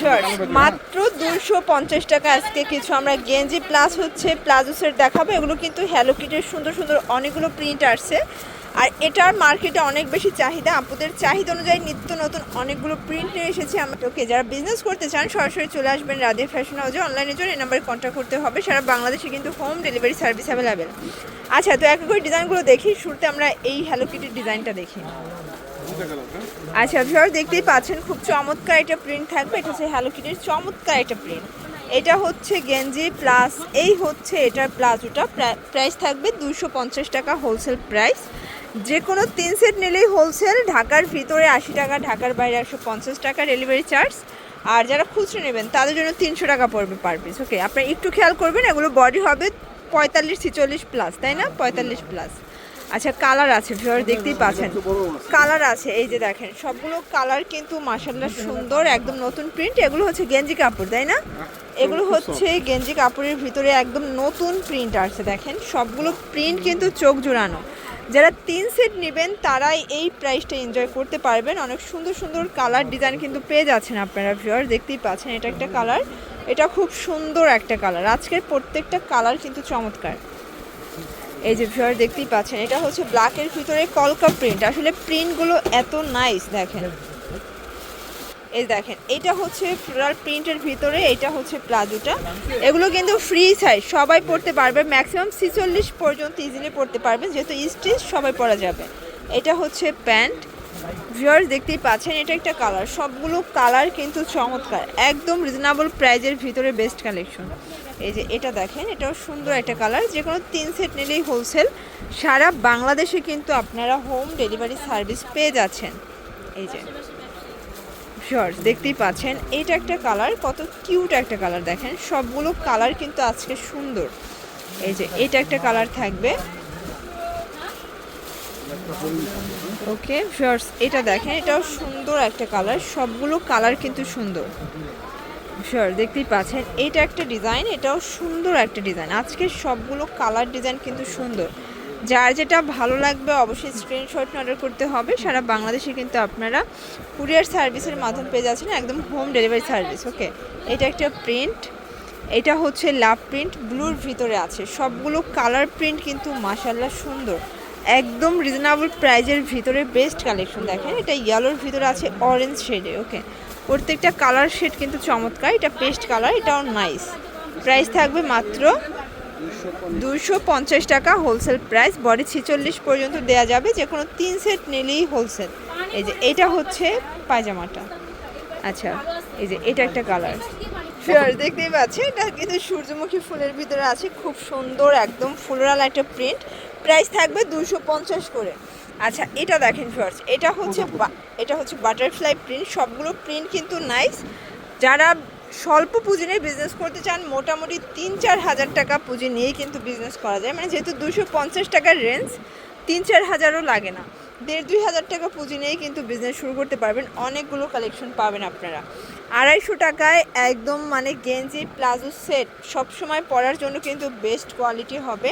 Sure মাত্র দুশো পঞ্চাশ টাকা আজকে কিছু আমরা গেঞ্জি প্লাস হচ্ছে প্লাজো সেট দেখাবো। এগুলো কিন্তু হ্যালো কিটের সুন্দর সুন্দর অনেকগুলো প্রিন্ট আসছে। আর এটার মার্কেটে অনেক বেশি চাহিদা। আপুদের চাহিদা অনুযায়ী নিত্য নতুন অনেকগুলো প্রিন্ট নিয়ে এসেছি ওকে যারা বিজনেস করতে চান, সরাসরি চলে আসবেন রাধে ফ্যাশন হাউসে অনলাইনের জন্য এই নাম্বারে কন্ট্যাক্ট করতে হবে। সারা বাংলাদেশে কিন্তু হোম ডেলিভারি সার্ভিস অ্যাভেলেবেল আচ্ছা তো এক করে ডিজাইনগুলো দেখি। শুরুতে আমরা এই হ্যালো কিটের ডিজাইনটা দেখি। আচ্ছা ভিউয়ার দেখতেই পাচ্ছেন, খুব চমৎকার একটা প্রিন্ট থাকবে। এটা হচ্ছে হ্যালো কিটির চমৎকার একটা প্রিন্ট এটা হচ্ছে গেঞ্জি প্লাস এই হচ্ছে এটার প্লাজোটা প্রাইস থাকবে দুশো টাকা হোলসেল প্রাইস যে কোনো তিন সেট নিলেই হোলসেল ঢাকার ভিতরে আশি টাকা, ঢাকার বাইরে একশো পঞ্চাশ টাকা ডেলিভারি চার্জ আর যারা খুচরো নেবেন, তাদের জন্য তিনশো টাকা পড়বে পার পিস ওকে আপনারা একটু খেয়াল করবেন, এগুলো বডি হবে পঁয়তাল্লিশ ছিচল্লিশ প্লাস তাই না? পঁয়তাল্লিশ প্লাস আচ্ছা কালার আছে ভিউয়ার দেখতেই পাচ্ছেন। কালার আছে, এই যে দেখেন, সবগুলো কালার কিন্তু মাসাল্লাহ সুন্দর, একদম নতুন প্রিন্ট এগুলো হচ্ছে গেঞ্জি কাপড়, তাই না? এগুলো হচ্ছে গেঞ্জি কাপড়ের ভিতরে একদম নতুন প্রিন্ট আছে দেখেন। সবগুলো প্রিন্ট কিন্তু চোখ জোড়ানো। যারা তিন সেট নেবেন, তারাই এই প্রাইসটা এনজয় করতে পারবেন। অনেক সুন্দর সুন্দর কালার ডিজাইন কিন্তু পেয়ে যাচ্ছেন আপনারা ভিউয়ার দেখতেই পাচ্ছেন। এটা একটা কালার এটা খুব সুন্দর একটা কালার আজকের প্রত্যেকটা কালার কিন্তু চমৎকার। এই যে ভিউয়ার দেখতেই পাচ্ছেন, এটা হচ্ছে ব্ল্যাকের ভিতরে কলকা প্রিন্ট আসলে প্রিন্টগুলো এত নাইস দেখেন। এই দেখেন, এটা হচ্ছে ফ্লোরাল প্রিন্টের ভিতরে, এটা হচ্ছে প্লাজোটা। এগুলো কিন্তু ফ্রি সাইজ সবাই পড়তে পারবে। ম্যাক্সিমাম ছিচল্লিশ পর্যন্ত ইজিলি পড়তে পারবে। যেহেতু স্টিচ সবাই পরা যাবে। এটা হচ্ছে প্যান্ট ভিউয়ার্স দেখতেই পাচ্ছেন, এটা একটা কালার সবগুলো কালার কিন্তু চমৎকার। একদম রিজনেবল প্রাইজের ভিতরে বেস্ট কালেকশন এই যে এটা দেখেন, এটাও সুন্দর একটা কালার যে কোনো তিন সেট নিলেই হোলসেল সারা বাংলাদেশে কিন্তু আপনারা হোম ডেলিভারি সার্ভিস পেয়ে যাচ্ছেন। এই যে। শিওর দেখতেই পাচ্ছেন, এটা একটা কালার কত কিউট একটা কালার দেখেন। সবগুলো কালার কিন্তু আজকে সুন্দর। এই যে, এটা একটা কালার থাকবে। ওকে শিওর্স এটা দেখেন, এটাও সুন্দর একটা কালার, সবগুলো কালার কিন্তু সুন্দর। শিওর দেখতেই পাচ্ছেন, এটা একটা ডিজাইন, এটাও সুন্দর একটা ডিজাইন। আজকে সবগুলো কালার ডিজাইন কিন্তু সুন্দর। যার যেটা ভালো লাগবে অবশ্যই স্ক্রিনশট অর্ডার করতে হবে। সারা বাংলাদেশে কিন্তু আপনারা কুরিয়ার সার্ভিসের মাধ্যমে পেয়ে যাচ্ছেন, একদম হোম ডেলিভারি সার্ভিস ওকে? এটা একটা প্রিন্ট এটা হচ্ছে লাভ প্রিন্ট ব্লুর ভিতরে আছে। সবগুলো কালার প্রিন্ট কিন্তু মাসাল্লাহ সুন্দর। একদম রিজনেবল প্রাইজের ভিতরে বেস্ট কালেকশন দেখেন। এটা ইয়েলোর ভিতরে আছে অরেঞ্জ শেডে ওকে প্রত্যেকটা কালার শেড কিন্তু চমৎকার, এটা পেস্ট কালার এটাও নাইস প্রাইস থাকবে মাত্র দুশো পঞ্চাশ টাকা হোলসেল প্রাইস বডি ছিচল্লিশ পর্যন্ত দেওয়া যাবে যে কোনো তিন সেট নিলেই হোলসেল এই যে, এটা হচ্ছে পায়জামাটা। আচ্ছা এই যে, এটা একটা কালার শিওর দেখতেই পাচ্ছি এটা কিন্তু সূর্যমুখী ফুলের ভিতরে আছে, খুব সুন্দর, একদম ফুলরাল একটা প্রিন্ট প্রাইস থাকবে দুশো পঞ্চাশ করে। আচ্ছা এটা দেখেন ফিওর্স এটা হচ্ছে এটা হচ্ছে বাটারফ্লাই প্রিন্ট সবগুলো প্রিন্ট কিন্তু নাইস যারা স্বল্প পুঁজি নিয়ে বিজনেস করতে চান মোটামুটি তিন চার হাজার টাকা পুঁজি নিয়েই কিন্তু বিজনেস করা যায়। মানে যেহেতু দুশো পঞ্চাশ টাকার রেঞ্জ তিন চার হাজারও লাগে না। দেড় দুই হাজার টাকা পুঁজি নিয়েই কিন্তু বিজনেস শুরু করতে পারবেন। অনেকগুলো কালেকশন পাবেন আপনারা। আড়াইশো টাকায় একদম মানে গেঞ্জি প্লাজো সেট সবসময় পরার জন্য কিন্তু বেস্ট কোয়ালিটি হবে।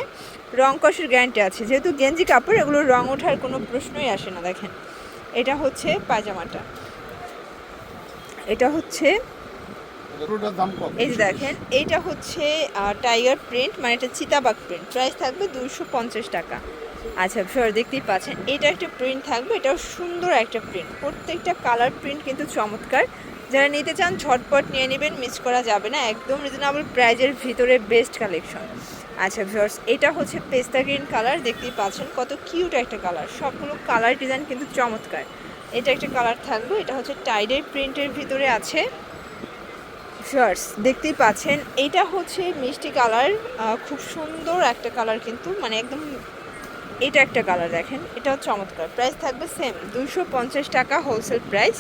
রং কষের গ্যারান্টি আছে। যেহেতু গেঞ্জি কাপড় এগুলো রং ওঠার কোনো প্রশ্নই আসে না দেখেন। এটা হচ্ছে পায়জামাটা। এটা হচ্ছে এই যে দেখেন এইটা হচ্ছে টাইগার প্রিন্ট মানে এটা চিতাবাগ প্রিন্ট প্রাইস থাকবে দুশো পঞ্চাশ টাকা। আচ্ছা ফিওর দেখতেই পাচ্ছেন, এটা একটা প্রিন্ট থাকবে, এটাও সুন্দর একটা প্রিন্ট প্রত্যেকটা কালার প্রিন্ট কিন্তু চমৎকার। যারা নিতে চান, ঝটপট নিয়ে নেবেন মিস করা যাবে না। একদম রিজনেবল প্রাইজের ভিতরে বেস্ট কালেকশন আচ্ছা ভিউয়ার্স এটা হচ্ছে পেস্তা গ্রিন কালার দেখতেই পাচ্ছেন, কত কিউট একটা কালার সবগুলো কালার ডিজাইন কিন্তু চমৎকার। এটা একটা কালার থাকবে, এটা হচ্ছে টাইডের প্রিন্টের ভিতরে আছে। শার্টস দেখতেই পাচ্ছেন, এটা হচ্ছে মিষ্টি কালার খুব সুন্দর একটা কালার কিন্তু মানে একদম এটা একটা কালার দেখেন এটাও চমৎকার। প্রাইস থাকবে সেম দুশো পঞ্চাশ টাকা হোলসেল প্রাইস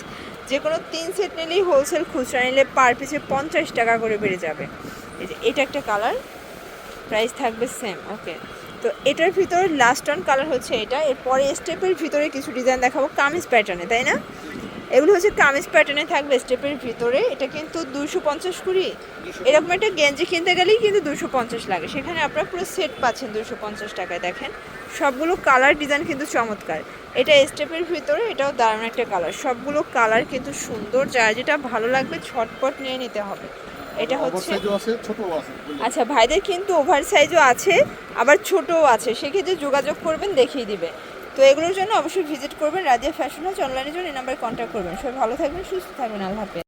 যে কোনো তিন সেট নিলেই হোলসেল খুচরা নিলে পার পিসে পঞ্চাশ টাকা করে বেড়ে যাবে। এই যে এটা একটা কালার প্রাইস থাকবে সেম ওকে তো এটার ভিতরে লাস্ট অন কালার হচ্ছে এটা এরপরে স্টেপের ভিতরে কিছু ডিজাইন দেখাবো কামিজ প্যাটার্নে তাই না? এগুলো হচ্ছে কামিজ প্যাটার্নে থাকবে স্টেপের ভিতরে এটা কিন্তু দুশো পঞ্চাশ কুড়ি। এরকম একটা গেঞ্জি কিনতে গেলেই কিন্তু দুশো পঞ্চাশ লাগে। সেখানে আপনারা পুরো সেট পাচ্ছেন দুশো পঞ্চাশ টাকায় দেখেন। সবগুলো কালার ডিজাইন কিন্তু চমৎকার। এটা স্টেপের ভিতরে এটাও দারুণ একটা কালার। সবগুলো কালার কিন্তু সুন্দর যার যেটা ভালো লাগবে ছটপট নিয়ে নিতে হবে। এটা হচ্ছে আচ্ছা ভাইদের কিন্তু ওভার সাইজও আছে আবার ছোটও আছে। সেক্ষেত্রে যোগাযোগ করবেন দেখিয়ে দিবে। তো এগুলোর জন্য অবশ্যই ভিজিট করবেন। রাজিয়া ফ্যাশন হাউস অনলাইনের জন্য এই নাম্বারে কন্ট্যাক্ট করবেন। সবাই ভালো থাকবেন সুস্থ থাকবেন। আল্লাহ হাফেজ।